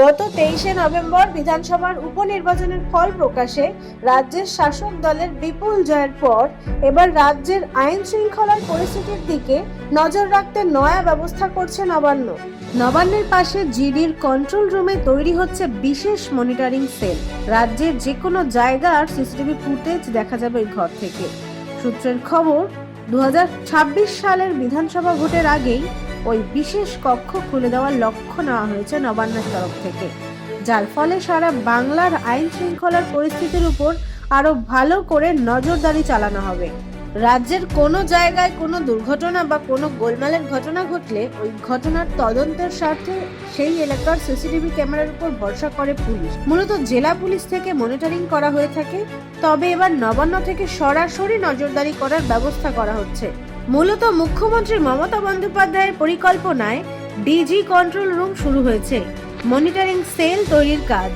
গত তেইশে নভেম্বর বিধানসভার উপনির্বাচনের ফল প্রকাশে রাজ্যের শাসক দলের বিপুল জয়ের পর এবার রাজ্যের আইন শৃঙ্খলার পরিস্থিতির দিকে নজর রাখতে নয়া ব্যবস্থা করছে নবান্ন। নবান্নের পাশে জিডির কন্ট্রোল রুমে তৈরি হচ্ছে বিশেষ মনিটরিং সেল। রাজ্যের যে কোনো জায়গার সিসিটিভি ফুটেজ দেখা যাবে ওই ঘর থেকে। সূত্রের খবর দু হাজার ছাব্বিশ সালের বিধানসভা ভোটের আগেই ওই বিশেষ কক্ষ খুলে দেওয়ার লক্ষ্য নেওয়া হয়েছে নবান্নের তরফ থেকে। যার ফলে সারা বাংলার আইন শৃঙ্খলার পরিস্থিতির উপর আরও ভালো করে নজরদারি চালানো হবে। রাজ্যের কোনো জায়গায় কোনো দুর্ঘটনা বা কোনো গোলমালের ঘটনা ঘটলে ওই ঘটনার তদন্তের স্বার্থে সেই এলাকার সিসিটিভি ক্যামেরার উপর ভরসা করে পুলিশ। মূলত জেলা পুলিশ থেকে মনিটরিং করা হয়ে থাকে, তবে এবার নবান্ন থেকে সরাসরি নজরদারি করার ব্যবস্থা করা হচ্ছে। মূলত মুখ্যমন্ত্রী মমতা বন্দ্যোপাধ্যায়ের পরিকল্পনায় ডিজি কন্ট্রোল রুম শুরু হয়েছে মনিটরিং সেল তৈরির কাজ।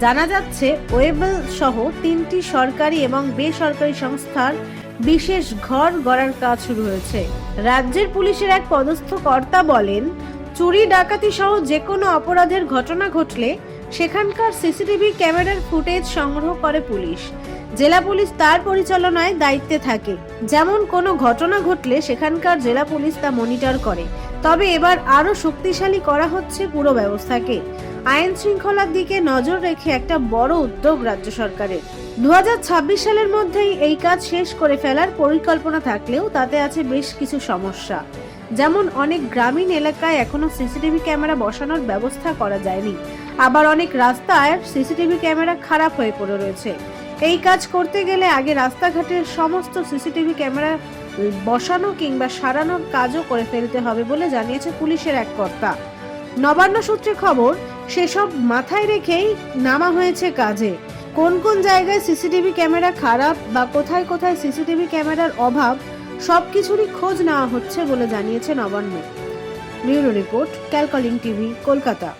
জানা যাচ্ছে ওয়েবল সহ তিনটি সরকারি এবং বেসরকারি সংস্থার বিশেষ ঘর গড়ার কাজ শুরু হয়েছে। রাজ্যের পুলিশের এক পদস্থ কর্তা বলেন, চুরি, ডাকাতি সহ যে কোনো অপরাধের ঘটনা ঘটলে সেখানকার সিসিটিভি ক্যামেরার ফুটেজ সংগ্রহ করে পুলিশ। জেলা পুলিশ তার পরিচালনায় দায়িত্বে থাকে। যেমন কোনো ঘটনা ঘটলে সেখানকার জেলা পুলিশ তা মনিটর করে। তবে এবার আরও শক্তিশালী করা হচ্ছে পুরো ব্যবস্থাকে। আইন শৃঙ্খলার দিকে নজর রেখে একটা বড় উদ্যোগ রাজ্য সরকারের। দু হাজার ছাব্বিশ সালের মধ্যেই এই কাজ শেষ করে ফেলার পরিকল্পনা থাকলেও তাতে আছে বেশ কিছু সমস্যা। যেমন অনেক গ্রামীণ এলাকায় এখনও সিসিটিভি ক্যামেরা বসানোর ব্যবস্থা করা যায়নি। আবার অনেক রাস্তায় সিসিটিভি ক্যামেরা খারাপ হয়ে পড়ে রয়েছে। এই কাজ করতে গেলে আগে রাস্তাঘাটের সমস্ত সিসিটিভি ক্যামেরা বসানো কিংবা সারানোর কাজও করে ফেলতে হবে বলে জানিয়েছে পুলিশের এক কর্তা। নবান্ন সূত্রে খবর, সেসব মাথায় রেখেই নামা হয়েছে কাজে। কোন কোন জায়গায় সিসিটিভি ক্যামেরা খারাপ বা কোথায় কোথায় সিসিটিভি ক্যামেরার অভাব সব কিছুরই খোঁজ নেওয়া হচ্ছে বলে জানিয়েছে Nabanna. Bureau report, Calcalling TV, Kolkata.